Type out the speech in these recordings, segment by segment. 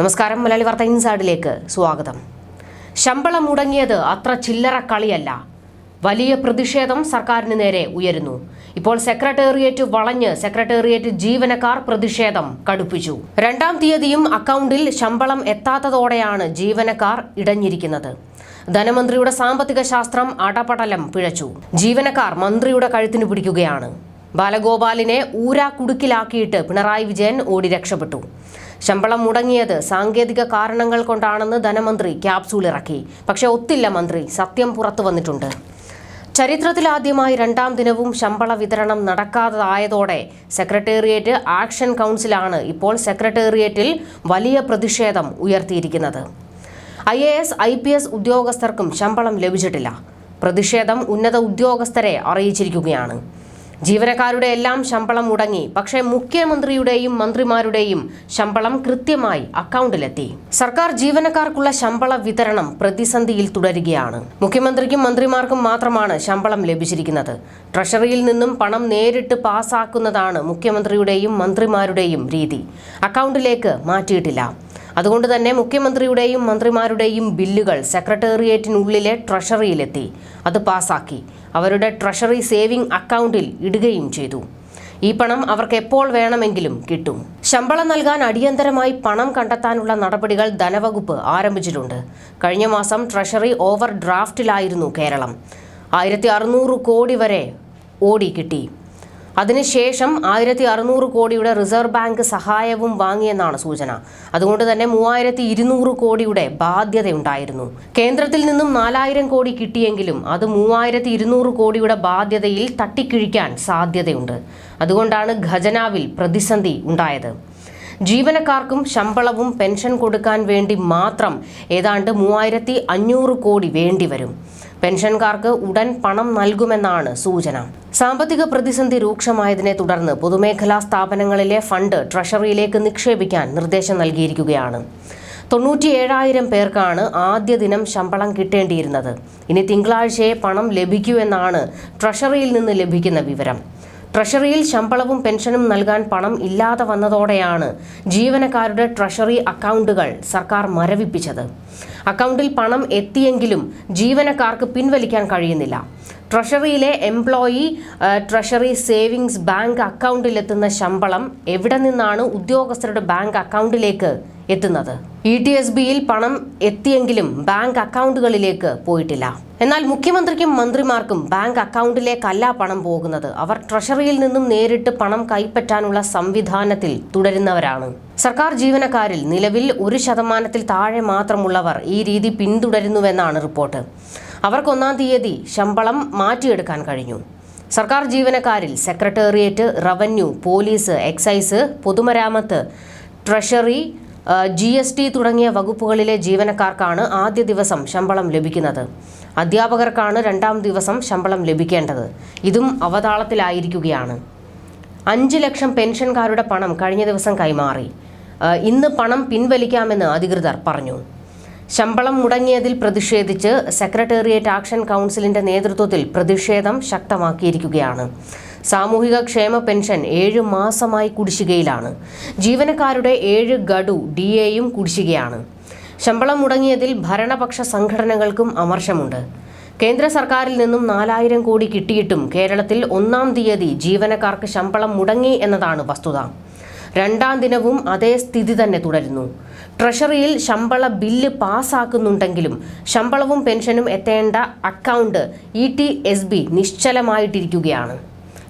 നമസ്കാരം മലയാളി വാർത്ത ഇൻസൈഡിലേക്ക് സ്വാഗതം. ശമ്പളം മുടങ്ങിയത് അത്ര ചില്ലറ കളിയല്ല. വലിയ പ്രതിഷേധം സർക്കാരിന് നേരെ ഉയരുന്നു. ഇപ്പോൾ സെക്രട്ടേറിയറ്റ് വളഞ്ഞ് സെക്രട്ടേറിയറ്റ് ജീവനക്കാർ പ്രതിഷേധം കടുപ്പിച്ചു. രണ്ടാം തീയതിയും അക്കൗണ്ടിൽ ശമ്പളം എത്താത്തതോടെയാണ് ജീവനക്കാർ ഇടഞ്ഞിരിക്കുന്നത്. ധനമന്ത്രിയുടെ സാമ്പത്തിക ശാസ്ത്രം അടപടലം പിഴച്ചു. ജീവനക്കാർ മന്ത്രിയുടെ കഴുത്തിന് പിടിക്കുകയാണ്. ബാലഗോപാലിനെ ഊരാക്കുടുക്കിലാക്കിയിട്ട് പിണറായി വിജയൻ ഓടി രക്ഷപ്പെട്ടു. ശമ്പളം മുടങ്ങിയത് സാങ്കേതിക കാരണങ്ങൾ കൊണ്ടാണെന്ന് ധനമന്ത്രി ക്യാപ്സൂൾ ഇറക്കി. പക്ഷേ ഒത്തില്ല മന്ത്രി സത്യം പുറത്തു വന്നിട്ടുണ്ട്. ചരിത്രത്തിലാദ്യമായി രണ്ടാം ദിനവും ശമ്പള വിതരണം നടക്കാതായതോടെ സെക്രട്ടേറിയറ്റ് ആക്ഷൻ കൗൺസിലാണ് ഇപ്പോൾ സെക്രട്ടേറിയറ്റിൽ വലിയ പ്രതിഷേധം ഉയർത്തിയിരിക്കുന്നത്. I A S I P S ഉദ്യോഗസ്ഥർക്കും ശമ്പളം ലഭിച്ചിട്ടില്ല. പ്രതിഷേധം ഉന്നത ഉദ്യോഗസ്ഥരെ അറിയിച്ചിരിക്കുകയാണ്. ജീവനക്കാരുടെ എല്ലാം ശമ്പളം മുടങ്ങി. പക്ഷേ മുഖ്യമന്ത്രിയുടെയും മന്ത്രിമാരുടെയും ശമ്പളം കൃത്യമായി അക്കൗണ്ടിലെത്തി. സർക്കാർ ജീവനക്കാർക്കുള്ള ശമ്പള വിതരണം പ്രതിസന്ധിയിൽ തുടരുകയാണ്. മുഖ്യമന്ത്രിക്കും മന്ത്രിമാർക്കും മാത്രമാണ് ശമ്പളം ലഭിച്ചിരിക്കുന്നത്. ട്രഷറിയിൽ നിന്നും പണം നേരിട്ട് പാസാക്കുന്നതാണ് മുഖ്യമന്ത്രിയുടെയും മന്ത്രിമാരുടെയും രീതി. അക്കൗണ്ടിലേക്ക് മാറ്റിയിട്ടില്ല. അതുകൊണ്ട് തന്നെ മുഖ്യമന്ത്രിയുടെയും മന്ത്രിമാരുടെയും ബില്ലുകൾ സെക്രട്ടേറിയറ്റിനുള്ളിലെ ട്രഷറിയിലെത്തി. അത് പാസാക്കി. അവരുടെ ട്രഷറി സേവിംഗ് അക്കൗണ്ടിൽ ഇടുകയും ചെയ്തു. ഈ പണം അവർക്ക് എപ്പോൾ വേണമെങ്കിലും കിട്ടും. ശമ്പളം നൽകാൻ അടിയന്തരമായി പണം കണ്ടെത്താനുള്ള നടപടികൾ ധനവകുപ്പ് ആരംഭിച്ചിട്ടുണ്ട്. കഴിഞ്ഞ മാസം ട്രഷറി ഓവർ ഡ്രാഫ്റ്റിലായിരുന്നു കേരളം. ആയിരത്തി അറുന്നൂറ് കോടി വരെ ഓടി കിട്ടി. അതിനുശേഷം ആയിരത്തി അറുന്നൂറ് കോടിയുടെ റിസർവ് ബാങ്ക് സഹായവും വാങ്ങിയെന്നാണ് സൂചന. അതുകൊണ്ട് തന്നെ മൂവായിരത്തി ഇരുന്നൂറ് കോടിയുടെ ബാധ്യതയുണ്ടായിരുന്നു. കേന്ദ്രത്തിൽ നിന്നും നാലായിരം കോടി കിട്ടിയെങ്കിലും അത് മൂവായിരത്തി ഇരുന്നൂറ് കോടിയുടെ ബാധ്യതയിൽ തട്ടിക്കിഴിക്കാൻ സാധ്യതയുണ്ട്. അതുകൊണ്ടാണ് ഖജനാവിൽ പ്രതിസന്ധി ഉണ്ടായത്. ജീവനക്കാർക്കും ശമ്പളവും പെൻഷൻ കൊടുക്കാൻ വേണ്ടി മാത്രം ഏതാണ്ട് മൂവായിരത്തി അഞ്ഞൂറ് കോടി വേണ്ടിവരും. പെൻഷൻകാർക്ക് ഉടൻ പണം നൽകുമെന്നാണ് സൂചന. സാമ്പത്തിക പ്രതിസന്ധി രൂക്ഷമായതിനെ തുടർന്ന് പൊതുമേഖലാ സ്ഥാപനങ്ങളിലെ ഫണ്ട് ട്രഷറിയിലേക്ക് നിക്ഷേപിക്കാൻ നിർദ്ദേശം നൽകിയിരിക്കുകയാണ്. തൊണ്ണൂറ്റിയേഴായിരം പേർക്കാണ് ആദ്യ ദിനം ശമ്പളം കിട്ടേണ്ടിയിരുന്നത്. ഇനി തിങ്കളാഴ്ചയെ പണം ലഭിക്കൂ എന്നാണ് ട്രഷറിയിൽ നിന്ന് ലഭിക്കുന്ന വിവരം. ട്രഷറിയിൽ ശമ്പളവും പെൻഷനും നൽകാൻ പണം ഇല്ലാതെ വന്നതോടെയാണ് ജീവനക്കാരുടെ ട്രഷറി അക്കൗണ്ടുകൾ സർക്കാർ മരവിപ്പിച്ചത്. അക്കൗണ്ടിൽ പണം എത്തിയെങ്കിലും ജീവനക്കാർക്ക് പിൻവലിക്കാൻ കഴിയുന്നില്ല. ട്രഷറിയിലെ എംപ്ലോയി ട്രഷറി സേവിങ്സ് ബാങ്ക് അക്കൗണ്ടിലെത്തുന്ന ശമ്പളം എവിടെ നിന്നാണ് ഉദ്യോഗസ്ഥരുടെ ബാങ്ക് അക്കൗണ്ടിലേക്ക് എത്തുന്നത്? ഇ ടി എസ് ബിയിൽ പണം എത്തിയെങ്കിലും ബാങ്ക് അക്കൗണ്ടുകളിലേക്ക് പോയിട്ടില്ല. എന്നാൽ മുഖ്യമന്ത്രിക്കും മന്ത്രിമാർക്കും ബാങ്ക് അക്കൗണ്ടിലേക്കല്ല പണം പോകുന്നത്. അവർ ട്രഷറിയിൽ നിന്നും നേരിട്ട് പണം കൈപ്പറ്റാനുള്ള സംവിധാനത്തിൽ തുടരുന്നവരാണ്. സർക്കാർ ജീവനക്കാരിൽ നിലവിൽ ഒരു ശതമാനത്തിൽ താഴെ മാത്രമുള്ളവർ ഈ രീതി പിന്തുടരുന്നുവെന്നാണ് റിപ്പോർട്ട്. അവർക്ക് ഒന്നാം തീയതി ശമ്പളം മാറ്റിയെടുക്കാൻ കഴിഞ്ഞു. സർക്കാർ ജീവനക്കാരിൽ സെക്രട്ടേറിയറ്റ് റവന്യൂ പോലീസ് എക്സൈസ് പൊതുമരാമത്ത് ട്രഷറി ജി എസ് ടി തുടങ്ങിയ വകുപ്പുകളിലെ ജീവനക്കാർക്കാണ് ആദ്യ ദിവസം ശമ്പളം ലഭിക്കുന്നത്. അധ്യാപകർക്കാണ് രണ്ടാം ദിവസം ശമ്പളം ലഭിക്കേണ്ടത്. ഇതും അവതാളത്തിലായിരിക്കുകയാണ്. അഞ്ച് ലക്ഷം പെൻഷൻകാരുടെ പണം കഴിഞ്ഞ ദിവസം കൈമാറി. ഇന്ന് പണം പിൻവലിക്കാമെന്ന് അധികൃതർ പറഞ്ഞു. ശമ്പളം മുടങ്ങിയതിൽ പ്രതിഷേധിച്ച് സെക്രട്ടേറിയറ്റ് ആക്ഷൻ കൗൺസിലിന്റെ നേതൃത്വത്തിൽ പ്രതിഷേധം ശക്തമാക്കിയിരിക്കുകയാണ്. സാമൂഹിക ക്ഷേമ പെൻഷൻ ഏഴ് മാസമായി കുടിശ്ശികയിലാണ്. ജീവനക്കാരുടെ ഏഴ് ഗഡു ഡി എയും കുടിശ്ശികയാണ്. ശമ്പളം മുടങ്ങിയതിൽ ഭരണപക്ഷ സംഘടനകൾക്കും അമർഷമുണ്ട്. കേന്ദ്ര സർക്കാരിൽ നിന്നും നാലായിരം കോടി കിട്ടിയിട്ടും കേരളത്തിൽ ഒന്നാം തീയതി ജീവനക്കാർക്ക് ശമ്പളം മുടങ്ങി എന്നതാണ് വസ്തുത. രണ്ടാം ദിനവും അതേ സ്ഥിതി തന്നെ തുടരുന്നു. ട്രഷറിയിൽ ശമ്പള ബില്ല് പാസ്സാക്കുന്നുണ്ടെങ്കിലും ശമ്പളവും പെൻഷനും എത്തേണ്ട account E T S B നിശ്ചലമായിട്ടിരിക്കുകയാണ്.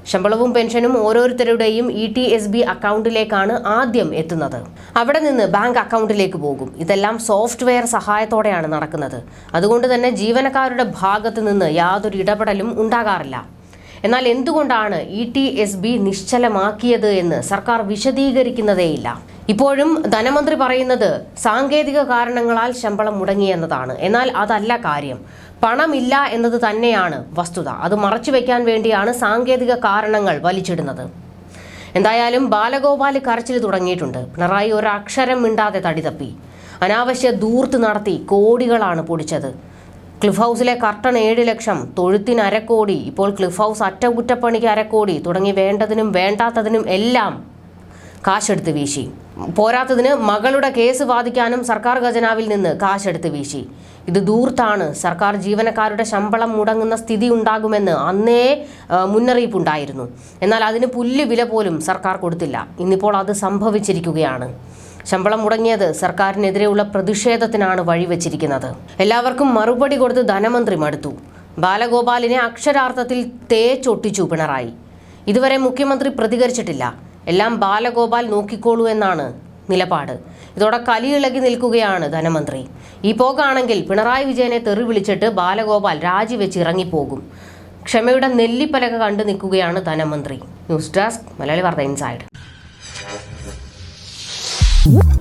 ശമ്പളവും പെൻഷനും ഓരോരുത്തരുടെയും ഇ ടി എസ് ബി അക്കൗണ്ടിലേക്കാണ് ആദ്യം എത്തുന്നത്. അവിടെ നിന്ന് ബാങ്ക് അക്കൗണ്ടിലേക്ക് പോകും. ഇതെല്ലാം സോഫ്റ്റ്വെയർ സഹായത്തോടെയാണ് നടക്കുന്നത്. അതുകൊണ്ട് തന്നെ ജീവനക്കാരുടെ ഭാഗത്ത് നിന്ന് യാതൊരു ഇടപെടലും ഉണ്ടാകാറില്ല. എന്നാൽ എന്തുകൊണ്ടാണ് ഇ ടി എസ് ബി നിശ്ചലമാക്കിയത് എന്ന് സർക്കാർ വിശദീകരിക്കുന്നതേയില്ല. ഇപ്പോഴും ധനമന്ത്രി പറയുന്നത് സാങ്കേതിക കാരണങ്ങളാൽ ശമ്പളം മുടങ്ങിയെന്നതാണ്. എന്നാൽ അതല്ല കാര്യം. പണമില്ല എന്നത് തന്നെയാണ് വസ്തുത. അത് മറച്ചുവെക്കാൻ വേണ്ടിയാണ് സാങ്കേതിക കാരണങ്ങൾ വലിച്ചിടുന്നത്. എന്തായാലും ബാലഗോപാൽ കരച്ചിൽ തുടങ്ങിയിട്ടുണ്ട്. പിണറായി ഒരക്ഷരം മിണ്ടാതെ തടിതപ്പി അനാവശ്യ ദൂർത്ത് നടത്തി കോടികളാണ് പൊടിച്ചത്. ക്ലിഫ് ഹൗസിലെ കർട്ടൺ ഏഴ് ലക്ഷം തൊഴുത്തിന് അരക്കോടി ഇപ്പോൾ ക്ലിഫ് ഹൗസ് അറ്റകുറ്റപ്പണിക്ക് അരക്കോടി തുടങ്ങി വേണ്ടതിനും വേണ്ടാത്തതിനും എല്ലാം കാശെടുത്ത് വീശി. പോരാത്തതിന് മകളുടെ കേസ് വാദിക്കാനും സർക്കാർ ഖജനാവിൽ നിന്ന് കാശെടുത്ത് വീശി. ഇത് ദൂർത്താണ് സർക്കാർ ജീവനക്കാരുടെ ശമ്പളം മുടങ്ങുന്ന സ്ഥിതി ഉണ്ടാകുമെന്ന് അന്നേ മുന്നറിയിപ്പുണ്ടായിരുന്നു. എന്നാൽ അതിന് പുല്ല് വില പോലും സർക്കാർ കൊടുത്തില്ല. ഇന്നിപ്പോൾ അത് സംഭവിച്ചിരിക്കുകയാണ്. ശമ്പളം മുടങ്ങിയത് സർക്കാരിനെതിരെയുള്ള പ്രതിഷേധത്തിനാണ് വഴിവെച്ചിരിക്കുന്നത്. എല്ലാവർക്കും മറുപടി കൊടുത്ത് ധനമന്ത്രി മടുത്തു. ബാലഗോപാലിനെ അക്ഷരാർത്ഥത്തിൽ തേച്ചൊട്ടിച്ചു പിണറായി. ഇതുവരെ മുഖ്യമന്ത്രി പ്രതികരിച്ചിട്ടില്ല. എല്ലാം ബാലഗോപാൽ നോക്കിക്കോളൂ എന്നാണ് നിലപാട്. ഇതോടെ കലിയിളകി നിൽക്കുകയാണ് ധനമന്ത്രി. ഈ പോകാണെങ്കിൽ പിണറായി വിജയനെ തെറി വിളിച്ചിട്ട് ബാലഗോപാൽ രാജിവെച്ച് ഇറങ്ങിപ്പോകും. ക്ഷമയുടെ നെല്ലിപ്പലക കണ്ടു നിൽക്കുകയാണ് ധനമന്ത്രി. ന്യൂസ് ഡെസ്ക് മലയാളി വാർത്ത ഇൻസൈഡ്. Woo!